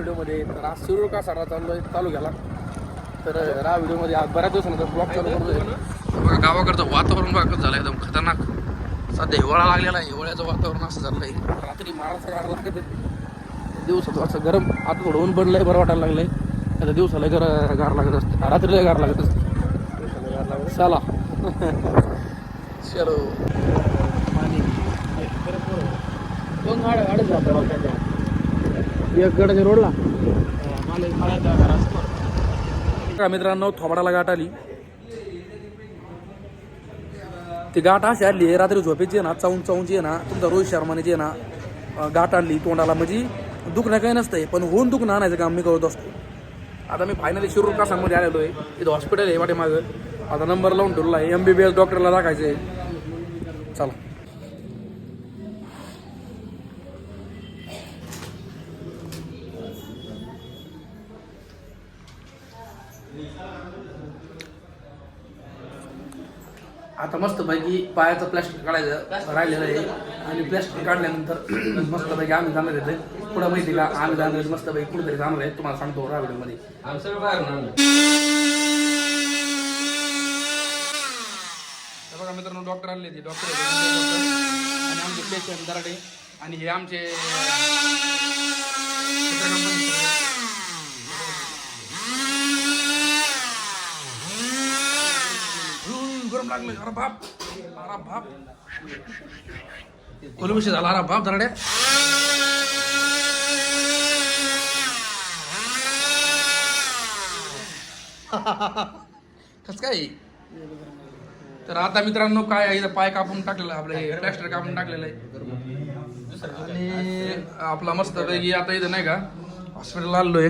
व्हिडिओमध्ये तर आज शिरूर का साडा चालू आहे चालू गेला तर रा व्हिडिओमध्ये आज बऱ्याच दिवसानंतर ब्लॉग चालू करतोय बघा गावाकडचं वातावरण बघा झालं एकदम खतरनाक सध्या हिवाळा लागलेला आहे हिवाळ्याचं वातावरण असं झालं आहे रात्री मारायचं गार लागत दिवसात असं गरम आता थोडं ऊन पडलंय बरं वाटायला लागलंय आता दिवसाला गर गार लागत असते रात्रीला गार लागत असते चला चलो जातात एक गडाच्या रोडला मित्रांनो थोबाडाला गाठ आली. ती गाठ अशी आणली आहे रात्री झोपेची आहे ना चावून चावूनची आहे ना तुमचा रोहित शर्माने जी आहे ना गाठ आणली तोंडाला. म्हणजे दुखणं काही नसतंय पण होऊन दुखणं आणायचं काम मी करत असतो. आता मी फायनली शिरूर कासांमध्ये आलेलो आहे. इथं हॉस्पिटल आहे वाटे माझं आता नंबर लावून ठेवला आहे. एम बी बी एस डॉक्टरला दाखायचं आहे चला. आता मस्त पैकी पायाचं प्लॅस्टिक काढायचं राहिलेलं आहे. आणि प्लॅस्टिक काढल्यानंतर मस्त पैकी आम्ही जाणार येते पुढं माहिती का? आम्ही जाणार मस्तपैकी. कुठेतरी जाणार आहे. तुम्हाला सांगतो रावडीमध्ये बघा मित्रांनो डॉक्टर आले ते डॉक्टर आणि आमचे पेशंट दराडे. आणि हे आमचे गरम लागले. अरे बाप. अरे बाप. कोणी झाला. अरे बाप दराड्या. कस काय? तर आता मित्रांनो काय आहे, इथं पाय कापून टाकलेला आपले आपलं हे. प्लॅस्टर कापून टाकलेलं आहे. आणि आपला मस्त पैकी आता इथं नाही का हॉस्पिटल आलेलो आहे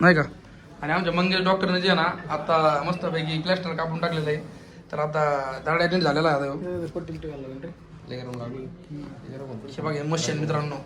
नाही का? आणि आमच्या मंगेश डॉक्टरने जे ना आता मस्त पैकी प्लॅस्टर कापून टाकलेलं आहे. तर आता दाड्या नीट झालेला आहे आता. ह्यो. मित्रांनो.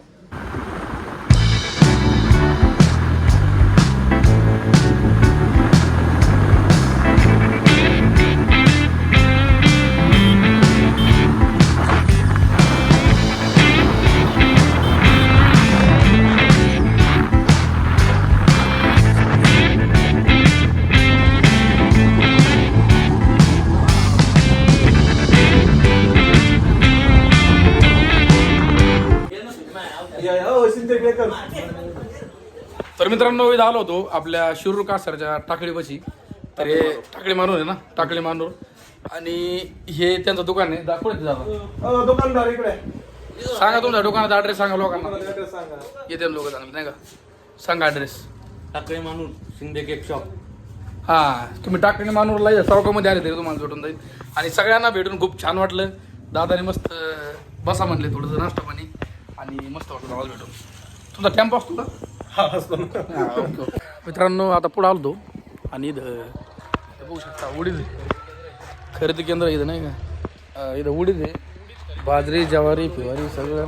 तर मित्रांनो इथं आलो होतो आपल्या शिरूर कासरच्या टाकळीपाशी. तर हे टाकळी मानूर आहे ना? टाकळी मानूर. आणि हे त्यांचं दुकान आहे. दाखवत जावा दुकानदार इकडे. सांगा तुमच्या दुकानाचा ऍड्रेस सांगा लोकांना. सांगा. येते लोक चांगले नाही का? सांगा ऍड्रेस टाकळे मानून शिंदे केक शॉप हा तुम्ही टाकळी मानूरला या चौकामध्ये आले तरी तुम्हाला भेटून जाईल. आणि सगळ्यांना भेटून खूप छान वाटलं. दादाने मस्त अं, बसा म्हणले थोडंसं नाश्ता पाणी. आणि मस्त वाटलं आवाज भेटून. तुमचा टेम्पो असतो का मित्रांनो आता पुढे आलो आणि इथं बघू शकता उडीद खरेदी केंद्र इथं नाही का? इथं उडीद आहे. बाजरी ज्वारी फिवारी सगळं.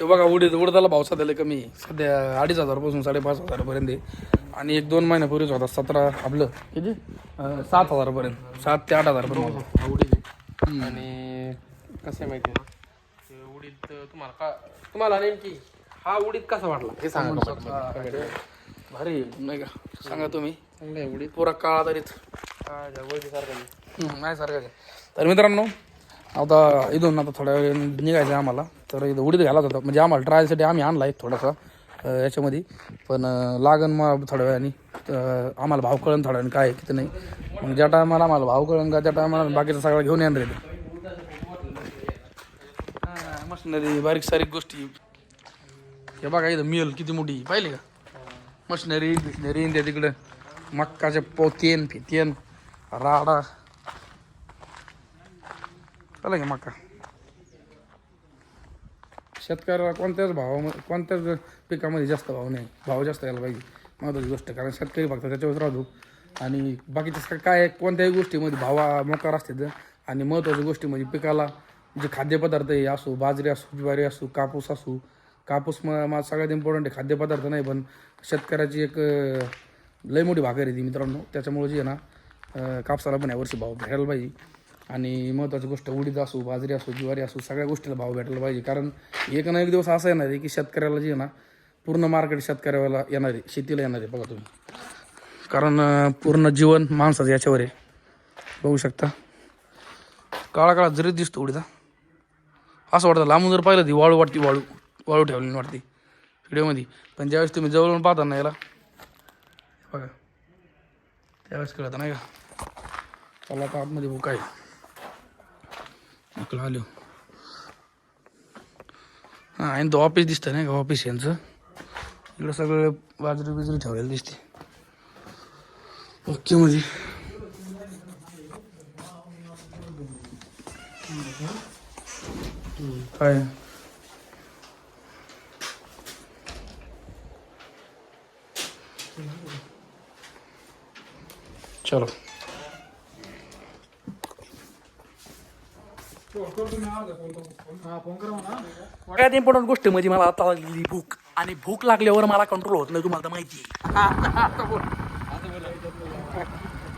ते बघा उडीद उडदाला भाव सध्याला कमी सध्या अडीच हजारपासून साडेपाच हजारापर्यंत आहे. आणि एक दोन महिन्यापूर्वीच होता सतरा आपलं. किती? सात हजारपर्यंत. सात ते आठ हजारपर्यंत. उडीद आहे. आणि कसं आहे माहिती आहे? उडीद तुम्हाला का तुम्हाला नेमकी हा उडीद कसा वाटला? हे सांगा comment मध्ये. भारी आहे, नाही का? सांगा तुम्ही. चांगलं आहे उडीद. पुरा काळा तरीच नाही. हम्म, नाही सारखं आहे. तर मित्रांनो आता इथून आता थोड्या वेळ निघायचं आम्हाला. तर इथं उडीद घालत होता. म्हणजे आम्हाला ट्रायलसाठी आम्ही आणला आहे थोडासा अं, याच्यामध्ये. पण अं, लागन मग थोड्या वेळाने तर आम्हाला भाव कळण थोड्या वेळाने काय आहे, किती नाही. मग ज्या टायमाला आम्हाला भाव कळण का त्या टायमाला बाकीचं सगळं घेऊन येणार आहे मशिनरी बारीक सारीक गोष्टी. हे बघा इथं मिल किती मोठी पाहिली का? मशिनरी बिशनरी त्या तिकडं मक्काचे पोतेन फितेन राडा. चला घ्या मका शेतकऱ्याला कोणत्याच भावामध्ये कोणत्याच पिकामध्ये जास्त भाव नाही. भाव जास्त यायला पाहिजे. महत्त्वाची गोष्ट कारण शेतकरी फक्त त्याच्यावर राहतो. आणि बाकीचं काय कोणत्याही गोष्टीमध्ये भावा मोकार असते आणि महत्त्वाच्या गोष्टी म्हणजे पिकाला जे खाद्यपदार्थ हे असो बाजरी असो ज्वारी असो कापूस असो कापूस म मा सगळ्यात इम्पॉर्टंट आहे खाद्यपदार्थ नाही पण शेतकऱ्याची एक लय मोठी भाकर आहे ती मित्रांनो. त्याच्यामुळे जी आहे ना कापसाला पण यावर्षी भाव भेटायला पाहिजे. आणि महत्त्वाची गोष्ट उडीद असो बाजरी असो ज्वारी असो सगळ्या गोष्टीला भाव भेटायला पाहिजे. कारण एक ना एक दिवस असा येणार आहे की शेतकऱ्याला जे आहे ना पूर्ण मार्केट शेतकऱ्याला येणार आहे शेतीला येणार आहे बघा तुम्ही. कारण पूर्ण जीवन माणसाचं याच्यावर आहे. बघू शकता. काळा काळा जरी दिसतो उडीदा असं वाटतं लांबून जर पाहिलं ती वाळू वाटते वाळू वाळू ठेवलेली वाटते व्हिडिओमध्ये. पण ज्यावेळेस तुम्ही जवळून पाहता ना याला बघा. त्यावेळेस कळत नाही का? चला आता आतमध्ये बुक आहे इकडं आलो. हां आणि तो ऑफिस दिसतं नाही का? ऑफिस यांचं. इकडं सगळं बाजरी बिजरी ठेवलेलं दिसते. ओके मध्ये. काय चलो. सगळ्यात इम्पॉर्टंट गोष्ट म्हणजे मला आता लागलेली भूक आणि भूक लागल्यावर मला कंट्रोल होत नाही तुम्हाला तर माहिती आहे.